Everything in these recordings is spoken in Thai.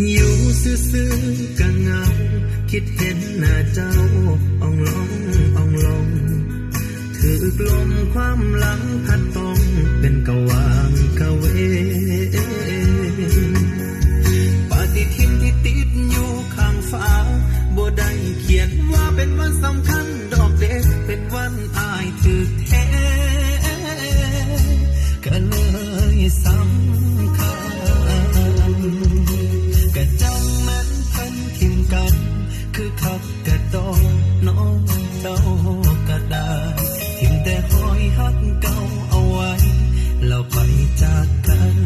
อยู่ซื่อๆกังเงา คิดเห็นหน้าเจ้าอ่องลองอ่องลองถือกลมความหลังพัดต้องเป็นกวางกะเวปฏิทินที่ติดอยู่ข้างฟ้าบ่ได้เขียนว่าเป็นวันสำคัญ ก็ต้องน้องเศร้าก็ไดทิ้งแต่คอยฮักเก่าเอาไว้เราไปจากกัน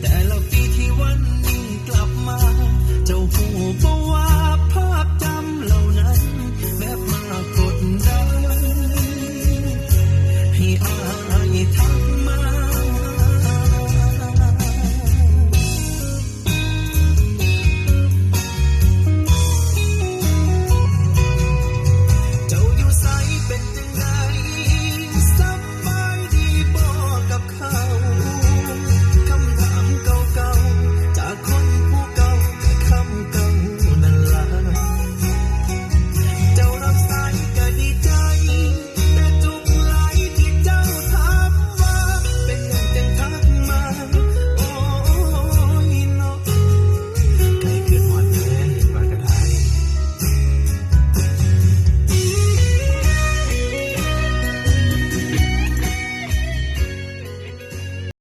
แต่ละปีที่วันนี้กลับมาจ้หูบาภาพจำเหล่านั้นแบบมากดดันให้อายทั้ง